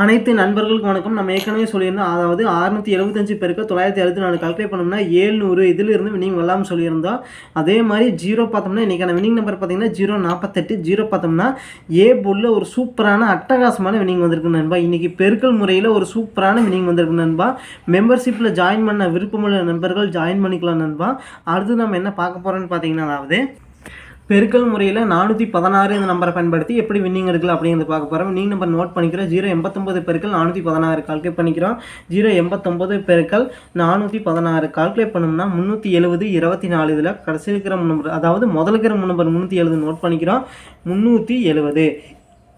அனைத்து நண்பர்களுக்கும் வணக்கம். நம்ம ஏற்கனவே சொல்லியிருந்தோம் அதாவது அறுநூத்தி எழுபத்தஞ்சு பேருக்கு தொள்ளாயிரத்தி அறுபத்தி நாலு கல்குலேட் பண்ணோம்னா ஏழ்நூறு இதிலிருந்து வினிங் வரலாம்னு சொல்லியிருந்தோம் அதே மாதிரி ஜீரோ பார்த்தோம்னா இன்றைக்கான வினிங் நம்பர் பார்த்தீங்கன்னா ஜீரோ நாற்பத்தெட்டு ஜீரோ பார்த்தோம்னா ஏ போலில் ஒரு சூப்பரான அட்டகாசமான வினிங் வந்திருக்கு நண்பா. இன்றைக்கி பெருக்கல் முறையில் ஒரு சூப்பரான வினிங் வந்திருக்கு நண்பா. மெம்பர்ஷிப்பில் ஜாயின் பண்ண விருப்பமுள்ள நண்பர்கள் ஜாயின் பண்ணிக்கலாம் நண்பா. அடுத்து நம்ம என்ன பார்க்க போகிறோன்னு பார்த்தீங்கன்னா அதாவது பெருக்கல் முறையில் நானூற்றி பதினாறு இந்த நம்பரை பயன்படுத்தி எப்படி வின்னிங் எடுக்கலாம் அப்படிங்கிறது பார்க்க போகிறோம் வின்னிங் நம்பர் நோட் பண்ணிக்கிறோம். ஜீரோ எண்பத்தொம்பது பெருக்கள் நானூற்றி பதினாறு கால்குலேட் பண்ணிக்கிறோம். ஜீரோ எண்பத்தொம்பது பெருக்கள் நானூற்றி பதினாறு கால்குலேட் பண்ணோம்னா முந்நூற்றி எழுபது இருபத்தி நாலு இதில் கடைசி இருக்கிற நம்பர் அதாவது முதல் இருக்கிற நம்பர் முந்நூற்றி எழுபது நோட் பண்ணிக்கிறோம். முந்நூற்றி எழுபது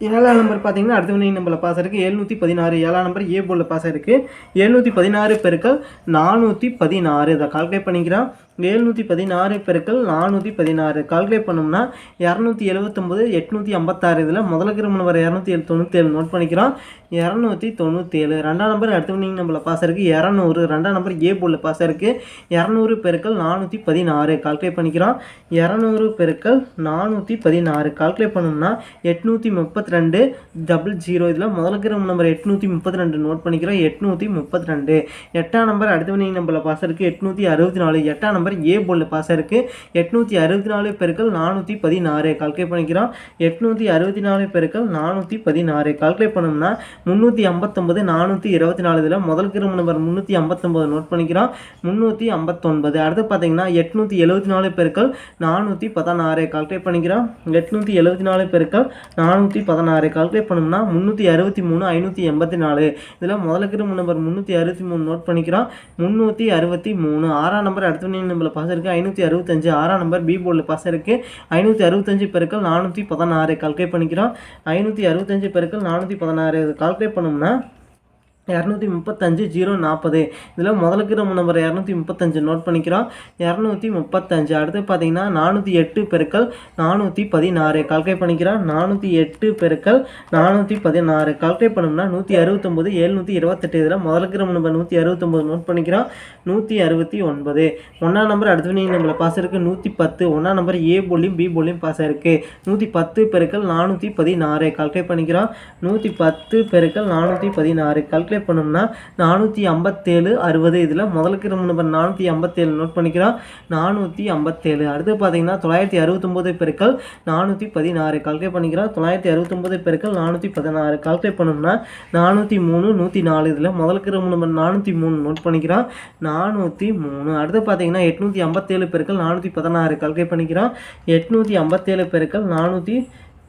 ஏழாம் நம்பர் பார்த்தீங்கன்னா அடுத்த வினிங் நம்பரில் பாஸ் இருக்குது எழுநூற்றி பதினாறு. ஏழாம் நம்பர் ஏ போலில் பாஸ் இருக்குது எழுநூற்றி பதினாறு பெருக்கள் நானூற்றி பதினாறு இதை கால்குலேட் பண்ணிக்கிறோம். எழுநூற்றி பதினாறு பெருக்கள் நானூற்றி பதினாறு. கால்குலேட் பண்ணோம்னா இரநூத்தி எழுபத்தொம்போது எட்நூற்றி ஐம்பத்தாறு. இதில் முதல்ல கிரமணம் வர இரநூத்தி ஏழு தொண்ணூற்றேழு நோட் பண்ணிக்கிறோம். இரநூத்தி தொண்ணூற்றேழு ரெண்டாம் நம்பர் அடுத்த வினிங் நம்பரில் பாஸ் இருக்குது இரநூறு. ரெண்டாம் நம்பர் ஏ போலில் பாஸ் இருக்குது இரநூறு பெருக்கள் நானூற்றி பதினாறு. கால்குலேட் பண்ணிக்கிறோம். இரநூறு பெருக்கள் நானூற்றி பதினாறு. கால்குலேட் பண்ணோம்னா எட்நூற்றி முப்பத்தி ரெண்டு டபுள் ஜீரோ இதில் முதல்ல கிரம நம்பர் எட்நூற்றி முப்பத்தி ரெண்டு நோட் பண்ணிக்கிறோம். எட்நூற்றி முப்பத்தி ரெண்டு எட்டாம் நம்பர் அடுத்த வினிங் நம்பரில் பாஸ் இருக்குது எட்நூற்றி அறுபத்தி நாலு. எட்டாம் நம்பர் ஏ போர்டில் பாஸ் இருக்குது எட்நூற்றி அறுபத்தி நாலு பெருக்கள் நானூற்றி பதினாறு. கால்குலேட் பண்ணிக்கிறோம். எட்நூற்றி அறுபத்தி நாலு பெருக்கள் நானூற்றி பதினாறு. கால்குலேட் பண்ணோம்னா முந்நூற்றி ஐம்பத்தொம்பது நானூற்றி இருபத்தி நாலு இதில் முதல் கிரும நம்பர் முந்நூற்றி ஐம்பத்தொம்பது நோட் பண்ணிக்கிறோம். முந்நூற்றி ஐம்பத்தொன்பது. அடுத்து பார்த்தீங்கன்னா எட்நூற்றி எழுபத்தி நாலு பெருக்கள் நானூற்றி பதினாறு. கால்குலேட் பண்ணிக்கிறோம். எட்நூற்றி எழுபத்தி நாலு பெருக்கள் நானூற்றி பதினாறு. கால்குலேட் பண்ணோம்னா முந்நூற்றி அறுபத்தி மூணு ஐநூற்றி எண்பத்தி நாலு இதில் முதல் கிரும நம்பர் முந்நூற்றி அறுபத்தி மூணு நோட் பண்ணிக்கிறோம். முந்நூற்றி அறுபத்தி மூணு ஆறாம் நம்பர் அடுத்த நம்பரில் பாஸ் இருக்குது ஐநூற்றி அறுபத்தஞ்சு ஆறாம் நம்பர் பி போர்டில் பாஸ் இருக்குது ஐநூற்றி அறுபத்தஞ்சு பெருக்கள் நானூற்றி பதினாறு கால்குலேட் பண்ணிக்கிறோம். ஐநூற்றி அறுபத்தஞ்சு பெருக்கள் நானூற்றி பதினாறு. கால்குலேட் பண்ணோம்னா இரநூத்தி முப்பத்தஞ்சு ஜீரோ நாற்பது. இதில் முதலுக்கு நம்ம நம்பர் இரநூத்தி முப்பத்தஞ்சு நோட் பண்ணிக்கிறோம். இரநூத்தி முப்பத்தஞ்சு. அடுத்து பார்த்தீங்கன்னா நானூற்றி எட்டு பெருக்கள் நானூற்றி பதினாறு. கால்குலேட் பண்ணிக்கிறோம். நானூற்றி எட்டு பெருக்கள் நானூற்றி பதினாறு. கால்குலேட் பண்ணோம்னா நூற்றி அறுபத்தொம்போது எழுநூற்றி இருபத்தெட்டு. இதில் முதலுக்கு நம்ம நம்பர் நூற்றி அறுபத்தொம்போது நோட் பண்ணிக்கிறோம். நூற்றி அறுபத்தி ஒன்பது. ஒன்றாம் நம்பர் அடுத்த நீங்கள் நம்மளை பாஸ் இருக்குது நூற்றி பத்து. ஒன்றாம் நம்பர் ஏ போலியும் பி போலியும் பாஸ் இருக்குது நூற்றி பத்து பெருக்கள் நானூற்றி பதினாறு. கால்குலேட் பண்ணிக்கிறோம். நூற்றி பத்து பெருக்கள் நானூற்றி பதினாறு. கால்குலேட் கால்குலேட் பண்ணோம்னா நானூற்றி ஐம்பத்தேழு அறுபது இதில் முதலுக்கு நம்ம நம்பர் நானூற்றி ஐம்பத்தேழு நோட் பண்ணிக்கிறோம். நானூற்றி ஐம்பத்தேழு. அடுத்து பார்த்தீங்கன்னா தொள்ளாயிரத்தி அறுபத்தொம்போது பெருக்கள் நானூற்றி பதினாறு. கால்குலேட் பண்ணிக்கிறோம். தொள்ளாயிரத்தி அறுபத்தொம்போது பெருக்கள் நானூற்றி பதினாறு. கால்குலேட் பண்ணோம்னா நானூற்றி மூணு நூற்றி நாலு இதில் முதலுக்கு நம்ம நம்பர் நானூற்றி மூணு நோட் பண்ணிக்கிறோம். நானூற்றி மூணு. அடுத்து பார்த்தீங்கன்னா எட்நூற்றி ஐம்பத்தேழு பெருக்கள் நானூற்றி பதினாறு. கால்குலேட் பண்ணிக்கிறோம். எட்நூற்றி ஐம்பத்தேழு பெருக்கள் நானூற்றி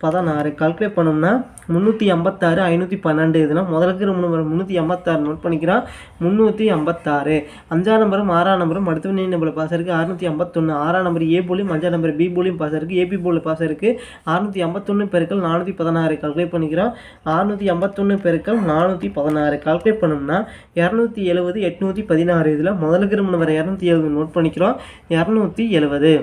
பதினாறு கால்குலேட் பண்ணோம்னா முந்நூற்றி ஐம்பத்தாறு ஐநூற்றி பன்னெண்டு இதெல்லாம் முதலுக்கு நம்பர் முந்நூற்றி ஐம்பத்தாறு நோட் பண்ணிக்கிறோம். முந்நூற்றி ஐம்பத்தாறு அஞ்சாம் நம்பரும் ஆறாம் நம்பரும் அடுத்த நீ நம்பரில் பாஸ் இருக்குது அறுநூற்றி ஐம்பத்தொன்று ஆறாம் நம்பர் ஏ போலியும் அஞ்சாம் நம்பர் பி போலியும் பாஸ் இருக்குது ஏபி போலில் பாஸ் இருக்குது அறுநூற்றி ஐம்பத்தொன்று பெருக்கள் நானூற்றி பதினாறு கால்குலேட் பண்ணிக்கிறோம். அறுநூற்றி ஐம்பத்தொன்று பெருக்கள் நானூற்றி பதினாறு கால்குலேட் பண்ணோம்னா இரநூத்தி எழுபது எட்நூற்றி பதினாறு இதில் முதலுக்கு நம்பர் இரநூத்தி எழுபது நோட் பண்ணிக்கிறோம். இரநூத்தி எழுபது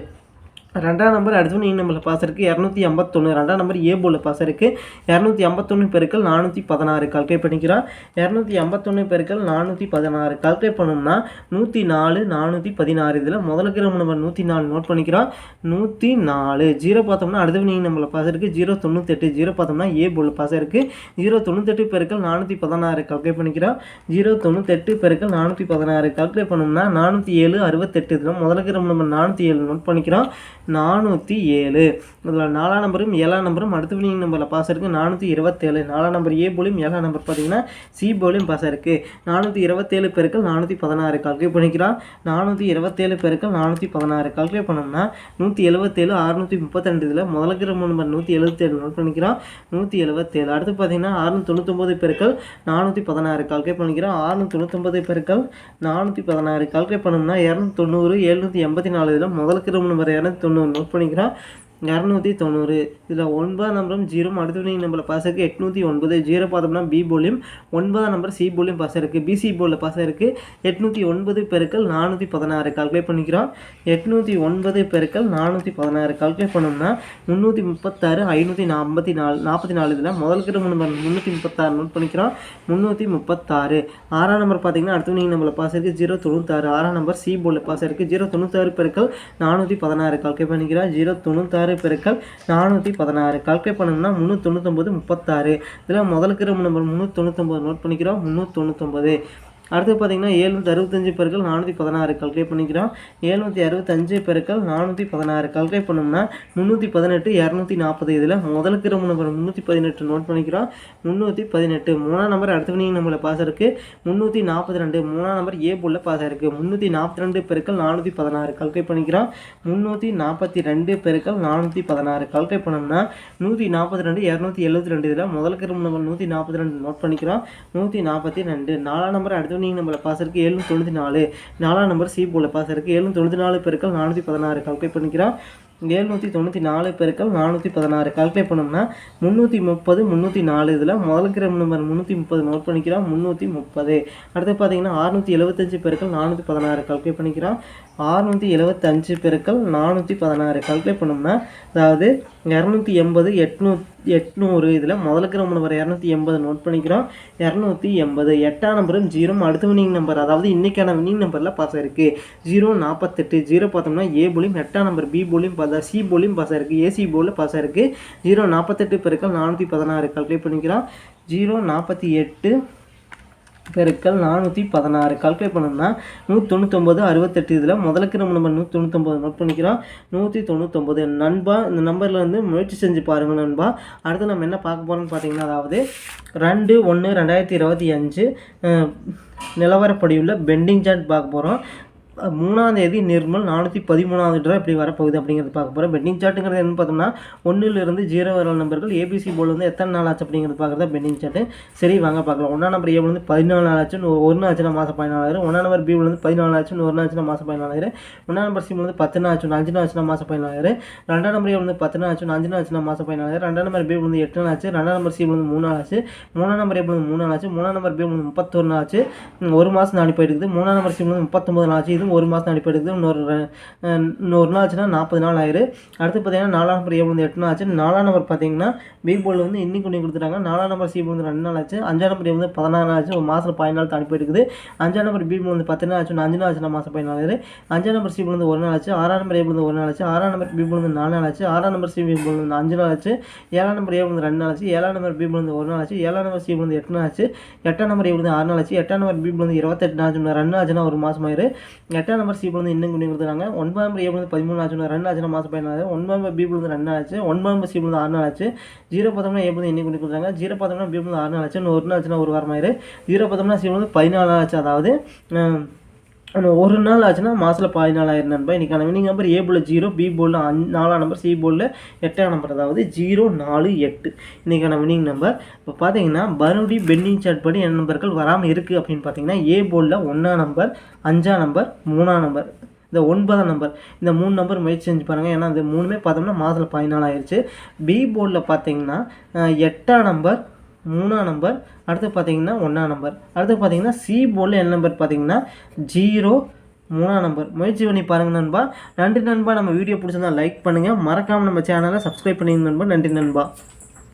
ரெண்டாம் நம்பர் அடுத்து நீ நம்பரில் பாஸ் இருக்குது இரநூத்தி ஐம்பத்தொன்று ரெண்டாம் நம்பர் ஏ போலில் பாஸ் இருக்குது இரநூத்தி ஐம்பத்தொன்று பெருக்கள் நானூற்றி பதினாறு. கால்குலேட் பண்ணிக்கிறோம். இரநூத்தி ஐம்பத்தொன்று பெருக்கள் நானூற்றி பதினாறு. கால்குலேட் பண்ணோம்னா நூற்றி நாலு நானூற்றி பதினாறு. இதில் முதல் கிராம் நம்பர் நூற்றி நாலு நோட் பண்ணிக்கிறோம். நூற்றி நாலு. ஜீரோ பார்த்தோம்னா அடுத்த நீ நம்பரில் பாஸ் இருக்குது ஜீரோ தொண்ணூத்தெட்டு. ஜீரோ பார்த்தோம்னா ஏ போலில் பாஸ் இருக்குது ஜீரோ தொண்ணூத்தெட்டு பெருக்கள் நானூற்றி பதினாறு. கால்குலேட் பண்ணிக்கிறோம். ஜீரோ தொண்ணூத்தெட்டு பெருக்கள் நானூற்றி பதினாறு. கால்குலேட் பண்ணோம்னா நானூற்றி ஏழு அறுபத்தெட்டு. இதில் முதல் கிராம் நம்பர் நானூற்றி ஏழு நோட் பண்ணிக்கிறோம். நானூற்றி ஏழு. இதில் நாலாம் நம்பரும் ஏழாம் நம்பரும் அடுத்த வினிங் நம்பரில் பாஸ் இருக்குது நானூற்றி இருபத்தேழு. நாலாம் நம்பர் ஏ போலியும் ஏழாம் நம்பர் பார்த்தீங்கன்னா சி போலியும் பாஸ் இருக்குது நானூற்றி இருபத்தேழு பேருக்கள் நானூற்றி பதினாறு கால்குலேட் பண்ணிக்கிறான் நானூற்றி இருபத்தேழு பேருக்கள் நானூற்றி பதினாறு கால்குலேட் பண்ணோம்னா நூற்றி எழுபத்தேழு அறுநூற்றி முப்பத்திரெண்டு இதில் முதலுக்கு நம்பர் நூற்றி எழுபத்தேழு நோட் பண்ணிக்கிறோம் நூற்றி எழுபத்தேழு. அடுத்து பார்த்தீங்கன்னா அறுநூற்றி தொண்ணூத்தொம்பது பெருக்கள் நானூற்றி பதினாறு கால்குலேட் பண்ணிக்கிறோம் அறுநூற்றி தொண்ணூத்தொம்பது பெருக்கள் நானூற்றி பதினாறு கால்குலேட் பண்ணோம்னா இரநூத்தி தொண்ணூறு எழுநூற்றி எண்பத்தி நாலு இதில் முதலுக்கு நம்பர் இரநூத்தி ஒன்று நோட் பண்ணிக்கிறேன். இரநூத்தி தொண்ணூறு. இதில் ஒன்பதாம் நம்பரும் ஜீரோ அடுத்த வினிங் நம்பரில் பாஸ் இருக்குது எட்நூற்றி ஒன்பது ஜீரோ பார்த்தோம்னா பி போலியும் ஒன்பதாம் நம்பர் சி போலியும் பாஸ் இருக்குது பிசி போலில் பாஸ் இருக்குது எட்நூற்றி ஒன்பது பெருக்கள் நானூற்றி பதினாறு. கால்குலேட் பண்ணிக்கிறோம். எட்நூற்றி ஒன்பது பெருக்கள் நானூற்றி பதினாறு. கால்குலேட் பண்ணோம்னா முந்நூற்றி முப்பத்தாறு ஐநூற்றி நாற்பத்தி நாலு நாற்பத்தி நாலு இதில் முதல் கிட்ட நம்பர் முந்நூற்றி முப்பத்தாறு நோட் பண்ணிக்கிறோம். முந்நூற்றி முப்பத்தாறு. ஆறாம் நம்பர் பார்த்தீங்கன்னா அடுத்த வினிங் நம்பரில் பாஸ் இருக்குது ஜீரோ தொண்ணூத்தாறு. ஆறாம் நம்பர் சி போலில் பாஸ் இருக்குது ஜீரோ தொண்ணூத்தாறு பெருக்கள் நானூற்றி பதினாறு. கால்குலேட் பண்ணிக்கிறோம். ஜீரோ தொண்ணூத்தாறு பதினாறு பெருக்கல் நானூற்றி பதினாறு. கால்குலேட் பண்ணோம்னா முந்நூற்றி தொண்ணூத்தொம்பது முப்பத்தாறு. இதில் முதலுக்கு நம்பர் முந்நூற்றி தொண்ணூத்தொம்பது நோட் பண்ணிக்கிறோம். முந்நூற்றி தொண்ணூத்தொம்பது அடுத்து பார்த்தீங்கன்னா ஏழ்நூற்றி அறுபத்தஞ்சு பெருக்கள் நானூற்றி பதினாறு கால்குலேட் பண்ணிக்கிறோம். ஏழ்நூற்றி அறுபத்தஞ்சு பெருக்கள் நானூற்றி பதினாறு கால்குலேட் பண்ணோம்னா முந்நூற்றி பதினெட்டு இரநூத்தி நாற்பது இதில் முதலுக்கு ரொம்ப நம்பர் முந்நூற்றி பதினெட்டு நோட் பண்ணிக்கிறோம். முந்நூற்றி பதினெட்டு மூணாம் நம்பர் அடுத்த வினிங் நம்மளை பாஸ் இருக்குது முந்நூற்றி நாற்பத்தி ரெண்டு மூணாம் நம்பர் ஏ போல் பாஸ் ஆயிருக்கு. முந்நூற்றி நாற்பத்தி ரெண்டு பெருக்கள் நானூற்றி பதினாறு கால்குலேட் பண்ணிக்கிறோம். முந்நூற்றி நாற்பத்தி ரெண்டு பெருக்கள் நானூற்றி பதினாறு கால்குலேட் பண்ணோம்னா நூற்றி நாற்பத்தி ரெண்டு இரநூத்தி எழுபத்தி ரெண்டு இதில் முதலுக்கு ரொம்ப நம்பர் நூற்றி நாற்பத்தி ரெண்டு நோட் பண்ணிக்கிறோம். நூற்றி நாற்பத்தி ரெண்டு நாலாம் நம்பர் அடுத்த வினிங் நம்பரில் பாஸ் இருக்குது ஏழு தொண்ணூற்றி நாலு. நாலாம் நம்பர் சி போல் பாஸ் இருக்குது ஏழு தொண்ணூற்றி நாலு பெருக்கள் நானூற்றி பதினாறு. கால்குலேட் பண்ணிக்கிறான் எழுநூற்றி தொண்ணூற்றி நாலு பெருக்கள் நானூற்றி பதினாறு. கால்குலேட் பண்ணோம்னா முந்நூற்றி முப்பது முந்நூற்றி நாலு இதில் முதலுக்கு நம்பர் முந்நூற்றி முப்பது நோட் பண்ணிக்கிறோம் முந்நூற்றி முப்பது. அடுத்து பார்த்தீங்கன்னா ஆறுநூற்றி எழுபத்தஞ்சு பெருக்கள் நானூற்றி பதினாறு. கால்குலேட் பண்ணிக்கிறோம். ஆறுநூற்றி எழுபத்தஞ்சு பெருக்கள் நானூற்றி பதினாறு. கால்குலேட் பண்ணோம்னா அதாவது இரநூத்தி எண்பது எட்நூ எட்நூறு இதில் முதல் ரொம்ப நம்பர் இரநூத்தி எண்பது நோட் பண்ணிக்கிறோம். இரநூத்தி எண்பது. எட்டாம் நம்பரும் ஜீரோ அடுத்த வினிங் நம்பர் அதாவது இன்றைக்கான வினிங் நம்பரில் பாஸ் ஆயிருக்கு. ஜீரோ நாற்பத்தெட்டு ஜீரோ பார்த்தோம்னா ஏ போலியும் எட்டாம் நம்பர் பி போலியும் பார்த்தா சி போலையும் பாஸ் இருக்குது ஏசி போலில் பாஸ் இருக்குது ஜீரோ நாற்பத்தெட்டு பெருக்கள் நானூற்றி பதினாறு கால்குலேட் பண்ணிக்கிறோம். ஜீரோ நாற்பத்தி எட்டு பெருக்கள் நானூற்றி பதினாறு கால்குலேட் பண்ணோம்னா நூற்றி தொண்ணூத்தொம்பது அறுபத்தெட்டு இதில் முதலுக்கு நம்ம நம்பர் நூற்றி தொண்ணூத்தொம்பது நோட் பண்ணிக்கிறோம். நூற்றி தொண்ணூத்தொம்பது நண்பா இந்த நம்பரில் வந்து முயற்சி செஞ்சு பாருங்கள் நண்பா. அடுத்து நம்ம என்ன பார்க்க போகிறோம்னு பார்த்தீங்கன்னா அதாவது ரெண்டு ஒன்று ரெண்டாயிரத்தி இருபத்தி அஞ்சு நிலவரப்படியுள்ள பெண்டிங் சார்ட் பார்க்க போகிறோம் மூணாந்தேதி நிர்மல் நானூற்றி பதிமூணாவது ரூபா எப்படி வரப்போகுது அப்படிங்கிறது பார்க்க போகிறோம் பெட்டிங் சார்ட்டுங்கிறது என்ன பார்த்தோம்னா ஒன்றிலிருந்து ஜீரோ வர நம்பர்கள் ஏபிசி போர்டு வந்து எத்தனை நாள் ஆச்சு அப்படிங்கிறது பார்க்குறதா பெட்டிங் சார்ட்டு சரி வாங்க பார்க்கலாம் ஒன்றாம் நம்பர் ஏ வந்து பதினாலு நாள் ஆச்சு ஒரு நாள் ஆச்சுன்னா மாதம் பதினாலாயிரம் ஒன்றாம் நம்பர் பி வந்து பதினாலு ஆச்சு ஒரு நாள் ஆச்சுன்னா மாதம் பதினாலாயிரம் ஒன்றாம் நம்பர் சி வந்து பத்து நாள் ஆச்சு அஞ்சு நாள் ஆச்சுன்னா மாதம் பதினாலாயிரம் ரெண்டாம் நம்பர் ஏ வந்து பத்து நாள் ஆச்சு அஞ்சு நாள் ஆச்சுன்னா மாதம் பதினாலாயிரம் ரெண்டாம் நம்பர் பி வந்து எட்டு நாள் ஆச்சு ரெண்டாம் நம்பர் சி வந்து மூணு நாள் ஆச்சு மூணாம் நம்பர் ஏ வந்து மூணு நாள் ஆச்சு மூணாம் நம்பர் பி வந்து முப்பத்தொரு நாள் ஆச்சு ஒரு மாதம் நாளை போயிட்டு இருக்குது மூணாம் நம்பர் சி வந்து முப்பத்தொம்பது நாள் ஆச்சு இது இதுவும் ஒரு மாதம் நாடி எடுக்குது இன்னொரு இன்னொரு நாள் ஆச்சுன்னா நாற்பது நாள் ஆயிரு அடுத்து பார்த்தீங்கன்னா நாலாம் நம்பர் ஏ வந்து எட்டு நாள் ஆச்சு நாலாம் நம்பர் பார்த்தீங்கன்னா பி போல் வந்து இன்னைக்கு கொண்டு கொடுத்துட்டாங்க நாலாம் நம்பர் சி வந்து ரெண்டு நாள் ஆச்சு அஞ்சாம் நம்பர் ஏ வந்து பதினாறு நாள் ஆச்சு ஒரு மாதம் பதினாலு நாள் அனுப்பி எடுக்குது அஞ்சாம் நம்பர் பி வந்து பத்து நாள் ஆச்சு அஞ்சு நாள் ஆச்சு மாதம் பதினாலு அஞ்சாம் நம்பர் சி வந்து ஒரு நாள் ஆச்சு ஆறாம் நம்பர் ஏ வந்து ஒரு நாள் ஆச்சு ஆறாம் நம்பர் பி வந்து நாலு நாள் ஆச்சு ஆறாம் நம்பர் சி பி வந்து அஞ்சு நாள் ஆச்சு ஏழாம் நம்பர் ஏ வந்து ரெண்டு நாள் ஆச்சு ஏழாம் நம்பர் பி வந்து ஒரு நாள் ஆச்சு ஏழாம் நம்பர் சி வந்து எட்டு நாள் ஆச்சு எட்டாம் நம்பர் ஏ வந்து ஆறு நாள் ஆச்சு எட்டாம் நம்பர் பி வந்து இருபத்தெட்டு நாள் ஆச்சு ரெண்டு ஆச்சுன்னா ஒரு மாதம் ஆயிரு எட்டாம் நம்பர் சி வந்து இன்னும் கொண்டு கொடுத்துருக்காங்க ஒன்பதாம் நம்பர் ஏ வந்து பதிமூணு ஆச்சு ரெண்டு ஆச்சுன்னா மாதம் பதினாறு ஒன்பதாம் நம்பர் பி வந்து ரெண்டு நாள் ஆச்சு. ஒன்பதாம் நம்பர் சி வந்து ஆறு நாள் ஆச்சு. ஜீரோ பார்த்தோம்னா ஏ வந்து இன்னும் கொண்டு கொடுத்தாங்க ஜீரோ பார்த்தோம்னா பி வந்து ஆறு நாள் ஆச்சு. இன்னும் ஒரு நாள் ஆச்சுன்னா ஒரு வாரம் ஆயிரு ஜீரோ பார்த்தோம்னா சி வந்து பதினாலு நாள் ஆச்சு. அதாவது ஒரு நாள் ஆச்சுன்னா மாதத்தில் பதினாலாயிரம் நண்பா. இன்றைக்கான winning number A ball zero B போலில் அஞ் நாலாம் நம்பர் சி போலில் எட்டாம் நம்பர் அதாவது ஜீரோ நாலு எட்டு. இன்றைக்கான வினிங் நம்பர் இப்போ பார்த்தீங்கன்னா மறுபடி பெண்டிங் சார்ட் படி என்ன நம்பர்கள் வராமல் இருக்குது அப்படின்னு பார்த்தீங்கன்னா ஏ போலில் ஒன்றாம் நம்பர் அஞ்சாம் நம்பர் மூணாம் நம்பர் இந்த ஒன்பதாம் நம்பர் இந்த மூணு நம்பர் முயற்சி செஞ்சு பாருங்கள் ஏன்னா இந்த மூணுமே பார்த்தோம்னா மாதத்தில் பதினாலாயிருச்சு பி போர்டில் பார்த்தீங்கன்னா எட்டாம் நம்பர் மூணாம் நம்பர் அடுத்து பார்த்தீங்கன்னா ஒன்றாம் நம்பர் அடுத்து பார்த்தீங்கன்னா சி போர்டில் என்ன நம்பர் பார்த்தீங்கன்னா ஜீரோ மூணாம் நம்பர் முயற்சி பண்ணி பாருங்கள் நண்பா. நன்றி நண்பா. நம்ம வீடியோ பிடிச்சிருந்தா லைக் பண்ணுங்கள் மறக்காமல் நம்ம சேனலை சப்ஸ்கிரைப் பண்ணிங்க நண்பா. நன்றி நண்பா.